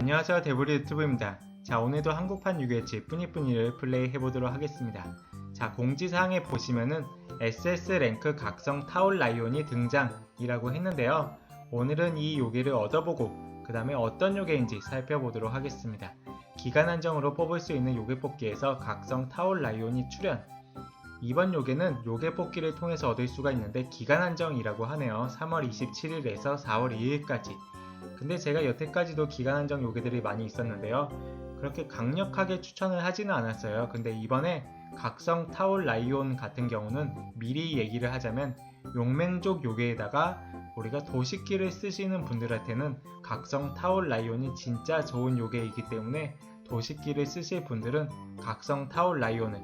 안녕하세요 데브리 유튜브입니다. 자 오늘도 한국판 유괴치 뿌니뿌니를 플레이 해보도록 하겠습니다. 자 공지사항에 보시면은 SS 랭크 각성 타올 라이온이 등장이라고 했는데요. 오늘은 이 요괴를 얻어보고 그 다음에 어떤 요괴인지 살펴보도록 하겠습니다. 기간 한정으로 뽑을 수 있는 요괴 뽑기에서 각성 타올 라이온이 출현 이번 요괴는 요괴 뽑기를 통해서 얻을 수가 있는데 기간 한정이라고 하네요. 3월 27일에서 4월 2일까지 근데 제가 여태까지도 기간 한정 요괴들이 많이 있었는데요. 그렇게 강력하게 추천을 하지는 않았어요. 근데 이번에 각성 타올 라이온 같은 경우는 미리 얘기를 하자면 용맹족 요괴에다가 우리가 도식기를 쓰시는 분들한테는 각성 타올 라이온이 진짜 좋은 요괴이기 때문에 도식기를 쓰실 분들은 각성 타올 라이온을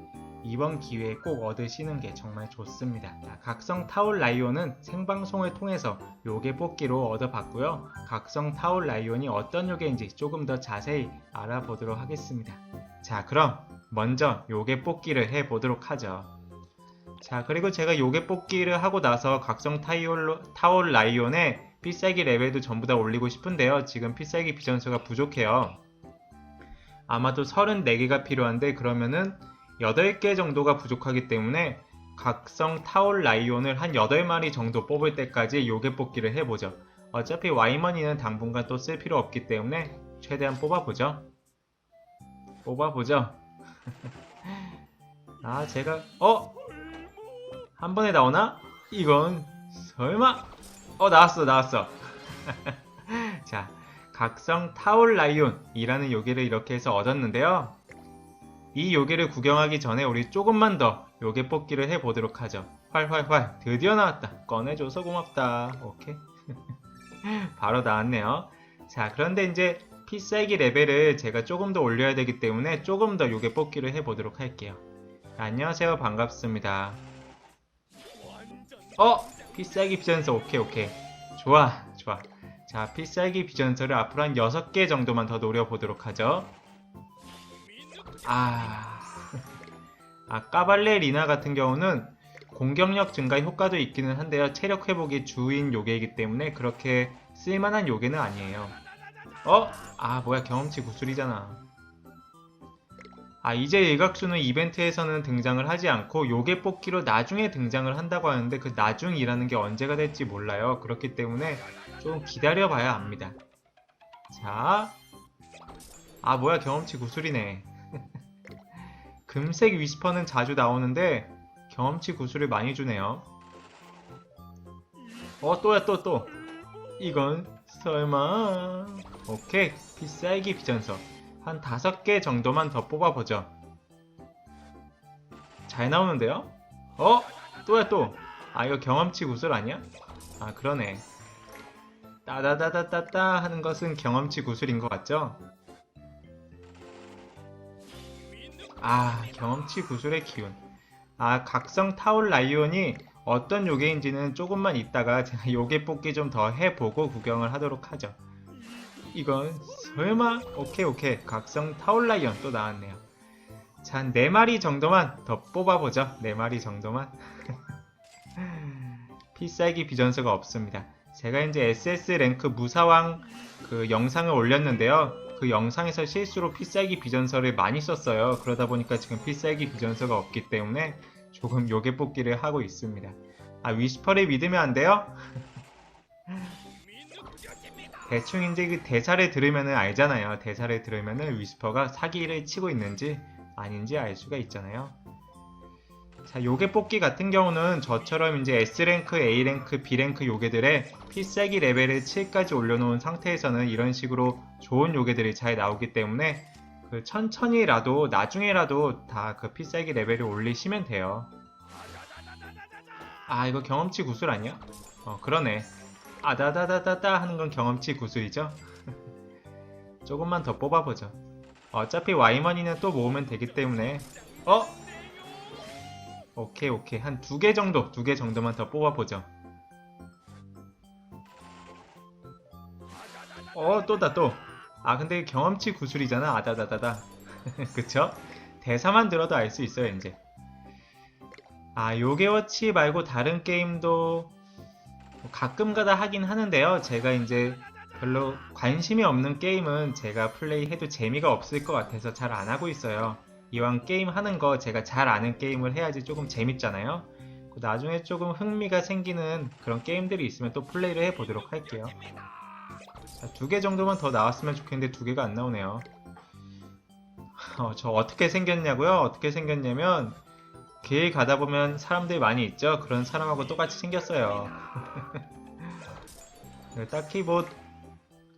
이번 기회에 꼭 얻으시는 게 정말 좋습니다. 자, 각성 타올 라이온은 생방송을 통해서 요괴 뽑기로 얻어봤고요. 각성 타올 라이온이 어떤 요괴인지 조금 더 자세히 알아보도록 하겠습니다. 자, 그럼 먼저 요괴 뽑기를 해보도록 하죠. 자, 그리고 제가 요괴 뽑기를 하고 나서 각성 타이올, 타올 라이온의 필살기 레벨도 전부 다 올리고 싶은데요. 지금 필살기 비전수가 부족해요. 아마도 34개가 필요한데 그러면은 8개 정도가 부족하기 때문에 각성 타올 라이온을 한 8마리 정도 뽑을 때까지 요괴 뽑기를 해보죠. 어차피 와이머니는 당분간 또 쓸 필요 없기 때문에 최대한 뽑아보죠. 뽑아보죠. 아, 제가, 어? 한 번에 나오나? 이건, 설마? 어, 나왔어, 나왔어. 자, 각성 타올 라이온이라는 요괴를 이렇게 해서 얻었는데요. 이 요괴를 구경하기 전에 우리 조금만 더 요괴 뽑기를 해보도록 하죠. 활활활 드디어 나왔다. 꺼내줘서 고맙다. 오케이. 바로 나왔네요. 자 그런데 이제 필살기 레벨을 제가 조금 더 올려야 되기 때문에 조금 더 요괴 뽑기를 해보도록 할게요. 안녕하세요 반갑습니다. 어 필살기 비전서 오케이 오케이 좋아 좋아 자 필살기 비전서를 앞으로 한 6개 정도만 더 노려보도록 하죠. 아, 아 까발레 리나 같은 경우는 공격력 증가 효과도 있기는 한데요. 체력 회복이 주인 요괴이기 때문에 그렇게 쓸만한 요괴는 아니에요. 어? 아 뭐야 경험치 구슬이잖아. 아 이제 일각수는 이벤트에서는 등장을 하지 않고 요괴 뽑기로 나중에 등장을 한다고 하는데 그 나중이라는 게 언제가 될지 몰라요. 그렇기 때문에 좀 기다려 봐야 합니다. 자. 아 뭐야 경험치 구슬이네. 금색 위스퍼는 자주 나오는데 경험치 구슬을 많이 주네요. 어 또야 또 또. 이건 설마. 오케이 필살기 비전서 한 다섯 개 정도만 더 뽑아보죠. 잘 나오는데요? 어 또야 또. 아 이거 경험치 구슬 아니야? 아 그러네. 따다다다다따 하는 것은 경험치 구슬인 것 같죠? 아, 경험치 구슬의 기운. 아, 각성 타올 라이온이 어떤 요괴인지는 조금만 있다가 제가 요괴 뽑기 좀 더 해보고 구경을 하도록 하죠. 이건 설마? 오케이 오케이 각성 타올 라이온 또 나왔네요. 자, 한 4마리 정도만 더 뽑아보죠. 4마리 정도만. 필살기 비전서가 없습니다. 제가 이제 SS 랭크 무사왕 그 영상을 올렸는데요. 그 영상에서 실수로 필살기 비전서를 많이 썼어요. 그러다 보니까 지금 필살기 비전서가 없기 때문에 조금 요괴 뽑기를 하고 있습니다. 아, 위스퍼를 믿으면 안 돼요? 대충 이제 그 대사를 들으면 알잖아요. 대사를 들으면 위스퍼가 사기를 치고 있는지 아닌지 알 수가 있잖아요. 자, 요괴 뽑기 같은 경우는 저처럼 이제 S랭크, A랭크, B랭크 요괴들의 필살기 레벨을 7까지 올려놓은 상태에서는 이런 식으로 좋은 요괴들이 잘 나오기 때문에 그 천천히라도 나중에라도 다그 필살기 레벨을 올리시면 돼요. 아 이거 경험치 구슬 아니야? 어 그러네. 아다다다다다 하는 건 경험치 구슬이죠? 조금만 더 뽑아보죠. 어차피 와이머니는 또 모으면 되기 때문에 어? 오케이 오케이. 한 두 개 정도 두 개 정도만 더 뽑아보죠. 어 또다 또 아 근데 경험치 구슬이잖아. 아다다다다. 그쵸? 대사만 들어도 알 수 있어요 이제. 아 요괴워치 말고 다른 게임도 가끔가다 하긴 하는데요. 제가 이제 별로 관심이 없는 게임은 제가 플레이해도 재미가 없을 것 같아서 잘 안 하고 있어요. 이왕 게임 하는 거 제가 잘 아는 게임을 해야지 조금 재밌잖아요. 그 나중에 조금 흥미가 생기는 그런 게임들이 있으면 또 플레이를 해보도록 할게요. 두 개 정도만 더 나왔으면 좋겠는데 두 개가 안 나오네요. 어, 저 어떻게 생겼냐고요? 어떻게 생겼냐면 길 가다 보면 사람들이 많이 있죠? 그런 사람하고 똑같이 생겼어요. 네, 딱히 뭐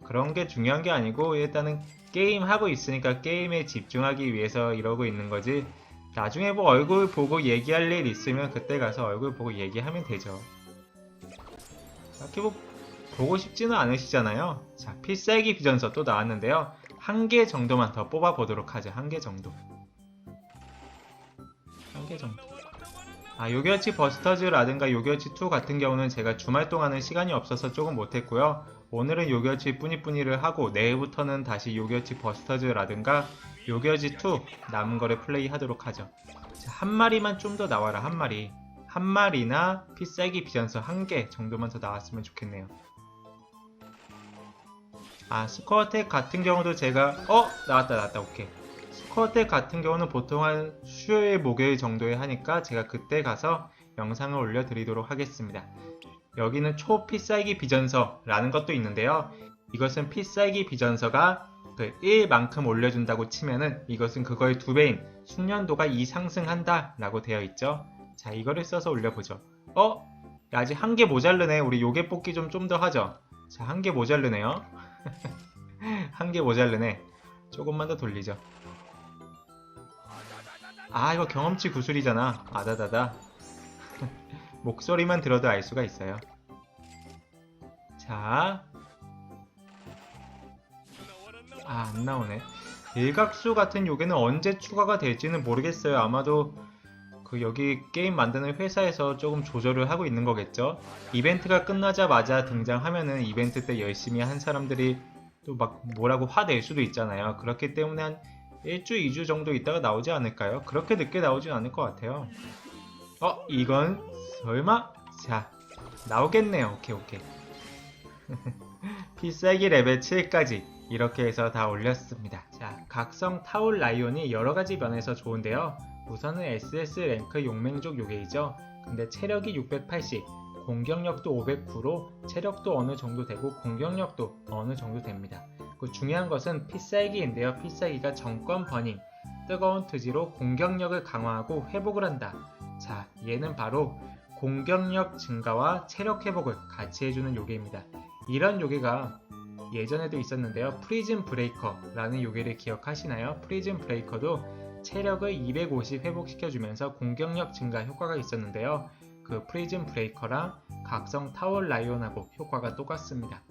그런 게 중요한 게 아니고 일단은 게임 하고 있으니까 게임에 집중하기 위해서 이러고 있는 거지. 나중에 뭐 얼굴 보고 얘기할 일 있으면 그때 가서 얼굴 보고 얘기하면 되죠. 딱히 뭐 보고 싶지는 않으시잖아요. 자, 필살기 비전서 또 나왔는데요. 한 개 정도만 더 뽑아 보도록 하죠. 한 개 정도. 한 개 정도. 아, 요결치 버스터즈라든가 요결치 2 같은 경우는 제가 주말 동안은 시간이 없어서 조금 못했고요. 오늘은 요결치 뿌니뿌니를 하고 내일부터는 다시 요결치 버스터즈라든가 요결치 2 남은 거를 플레이 하도록 하죠. 자, 한 마리만 좀 더 나와라, 한 마리. 한 마리나 필살기 비전서 한 개 정도만 더 나왔으면 좋겠네요. 아, 스코어텍 같은 경우도 제가, 어! 나왔다, 나왔다, 오케이. 스코어텍 같은 경우는 보통 한 수요일, 목요일 정도에 하니까 제가 그때 가서 영상을 올려드리도록 하겠습니다. 여기는 초필살기 비전서라는 것도 있는데요. 이것은 필살기 비전서가 그 1만큼 올려준다고 치면은 이것은 그거의 두 배인 숙련도가 2 상승한다 라고 되어 있죠. 자, 이거를 써서 올려보죠. 어? 야, 아직 한 개 모자르네. 우리 요괴 뽑기 좀 좀 더 하죠. 자, 한 개 모자르네요. 한 개 모자르네. 조금만 더 돌리죠. 아, 이거 경험치 구슬이잖아. 아다다다. 목소리만 들어도 알 수가 있어요. 자. 아, 안 나오네. 일각수 같은 요괴는 언제 추가가 될지는 모르겠어요. 아마도 그 여기 게임 만드는 회사에서 조금 조절을 하고 있는 거겠죠. 이벤트가 끝나자마자 등장하면은 이벤트 때 열심히 한 사람들이 또 막 뭐라고 화낼 수도 있잖아요. 그렇기 때문에 한 1주, 2주 정도 있다가 나오지 않을까요? 그렇게 늦게 나오진 않을 것 같아요. 어, 이건 설마? 자, 나오겠네요. 오케이, 오케이. 필살기 레벨 7까지 이렇게 해서 다 올렸습니다. 자, 각성 타올 라이온이 여러 가지 면에서 좋은데요. 우선은 SS 랭크 용맹족 요괴이죠. 근데 체력이 680, 공격력도 509로 체력도 어느 정도 되고 공격력도 어느 정도 됩니다. 그 중요한 것은 필살기인데요. 필살기가 정권 버닝, 뜨거운 투지로 공격력을 강화하고 회복을 한다. 자, 얘는 바로 공격력 증가와 체력 회복을 같이 해주는 요괴입니다. 이런 요괴가 예전에도 있었는데요. 프리즌 브레이커라는 요괴를 기억하시나요? 프리즌 브레이커도 체력을 250 회복시켜주면서 공격력 증가 효과가 있었는데요. 그 프리즌 브레이커랑 각성 타월 라이온하고 효과가 똑같습니다.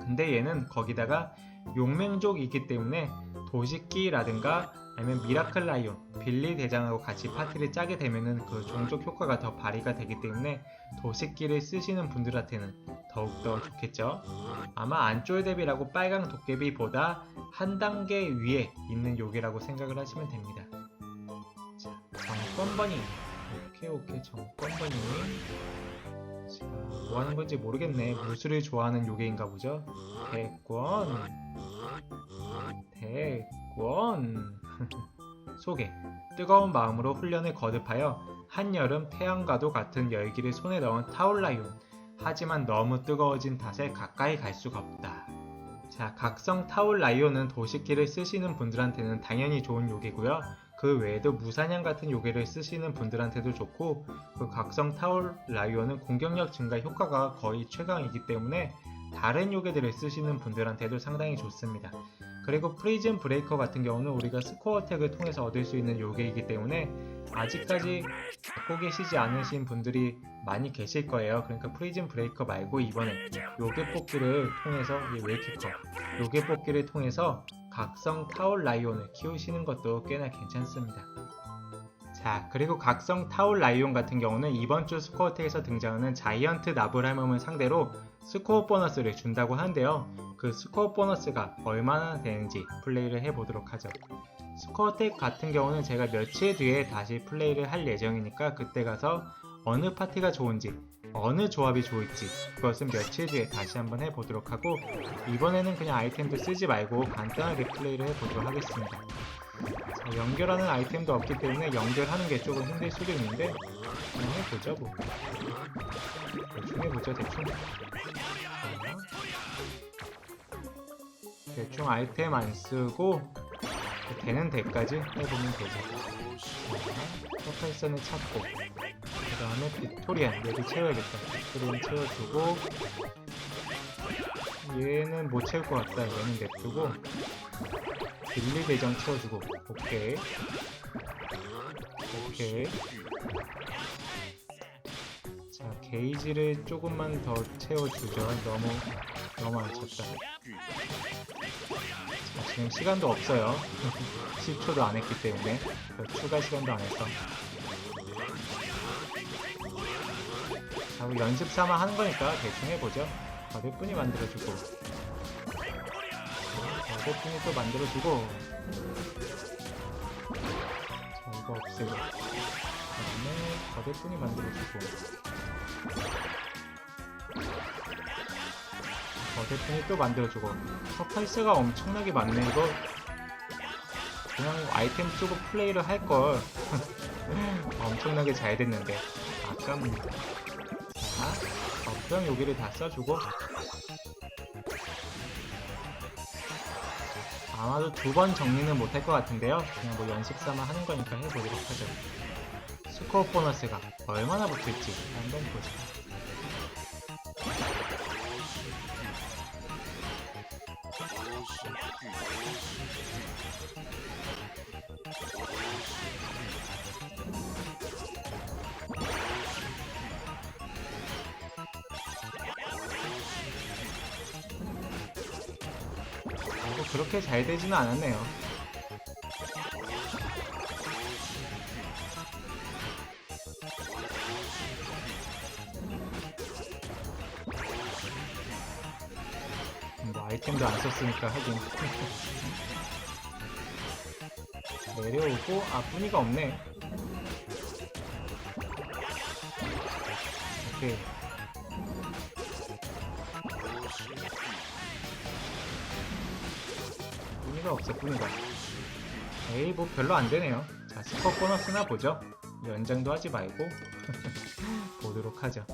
근데 얘는 거기다가 용맹족이기 때문에 도식기라든가 아니면 미라클 라이온, 빌리 대장하고 같이 파티를 짜게 되면은 그 종족 효과가 더 발휘가 되기 때문에 도식기를 쓰시는 분들한테는 더욱더 좋겠죠. 아마 안쫄대비라고 빨강 도깨비보다 한 단계 위에 있는 요괴라고 생각을 하시면 됩니다. 자, 정권버니. 오케이, 오케이, 정권버니. 자, 뭐 하는 건지 모르겠네. 무술을 좋아하는 요괴인가 보죠? 대권. 대권. 소개. 뜨거운 마음으로 훈련을 거듭하여 한여름 태양과도 같은 열기를 손에 넣은 타올라이온. 하지만 너무 뜨거워진 탓에 가까이 갈 수가 없다. 자, 각성 타올 라이온은 도식기를 쓰시는 분들한테는 당연히 좋은 요괴고요. 그 외에도 무사냥 같은 요괴를 쓰시는 분들한테도 좋고, 그 각성 타올 라이온은 공격력 증가 효과가 거의 최강이기 때문에 다른 요괴들을 쓰시는 분들한테도 상당히 좋습니다. 그리고 프리즌 브레이커 같은 경우는 우리가 스코어 텍을 통해서 얻을 수 있는 요괴이기 때문에 아직까지 갖고 계시지 않으신 분들이 많이 계실 거예요. 그러니까 프리즌 브레이커 말고 이번에 요괴 뽑기를 통해서 이게 왜 이렇게 커? 요괴 뽑기를 통해서 각성 타올 라이온을 키우시는 것도 꽤나 괜찮습니다. 자, 그리고 각성 타올 라이온 같은 경우는 이번 주 스코어텍에서 등장하는 자이언트 나브라mom을 상대로 스코어 보너스를 준다고 하는데요. 그 스코어 보너스가 얼마나 되는지 플레이를 해보도록 하죠. 스코어텍 같은 경우는 제가 며칠 뒤에 다시 플레이를 할 예정이니까 그때 가서 어느 파티가 좋은지 어느 조합이 좋을지 그것은 며칠 뒤에 다시 한번 해보도록 하고 이번에는 그냥 아이템도 쓰지 말고 간단하게 플레이를 해보도록 하겠습니다. 자, 연결하는 아이템도 없기 때문에 연결하는 게 조금 힘들 수도 있는데 그냥 해보죠 뭐. 대충 해보죠 대충. 자, 대충 아이템 안 쓰고 되는 데까지 해보면 되죠. 포탈선을 찾고 그 다음에 빅토리안 여기 채워야겠다. 빅토리안 채워주고 얘는 못 채울 것 같다. 얘는 냅두고 빌리 대장 채워주고 오케이 오케이 자 게이지를 조금만 더 채워주죠. 너무 너무 안 찼다. 자, 지금 시간도 없어요. 10초도 안 했기 때문에 그 추가 시간도 안 해서 자, 연습 삼아 하는 거니까 대충 해보죠. 거대뿐이 만들어주고 거대뿐이 또 만들어주고. 자, 이거 없애고. 그 다음에 거대뿐이 만들어주고. 거대뿐이 또 만들어주고. 서파이스가 엄청나게 많네 이거. 그냥 아이템 쓰고 플레이를 할 걸. 엄청나게 잘 됐는데. 아깝니다 자 어평 여기를 다 써주고 아마도 두 번 정리는 못할 것 같은데요. 그냥 뭐 연습 삼아 하는 거니까 해보도록 하죠. 스코어 보너스가 얼마나 붙을지 한번 보죠 그렇게 잘 되지는 않았네요. 뭐 아이템도 안 썼으니까 하긴. 내려오고 아 뿌니가 없네. 오케이 뿌니가 에이 뭐 별로 안 되네요. 자 스코어 보너스나 보죠? 연장도 하지 말고 보도록 하죠.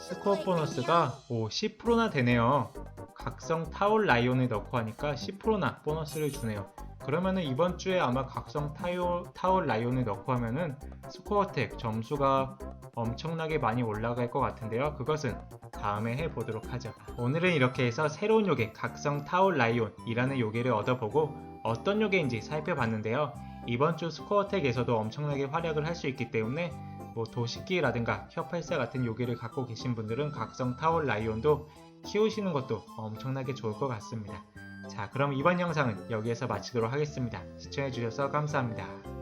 스코어 보너스가 오 10%나 되네요. 각성 타올 라이온을 넣고 하니까 10%나 보너스를 주네요. 그러면은 이번 주에 아마 각성 타올, 타올 라이온을 넣고 하면은 스코어텍 점수가 엄청나게 많이 올라갈 것 같은데요. 그것은 다음에 해보도록 하죠. 오늘은 이렇게 해서 새로운 요괴 각성 타올 라이온이라는 요괴를 얻어보고 어떤 요괴인지 살펴봤는데요. 이번 주 스코어텍에서도 엄청나게 활약을 할 수 있기 때문에 뭐 도식기라든가 혀팔사 같은 요괴를 갖고 계신 분들은 각성 타올 라이온도 키우시는 것도 엄청나게 좋을 것 같습니다. 자, 그럼 이번 영상은 여기에서 마치도록 하겠습니다. 시청해주셔서 감사합니다.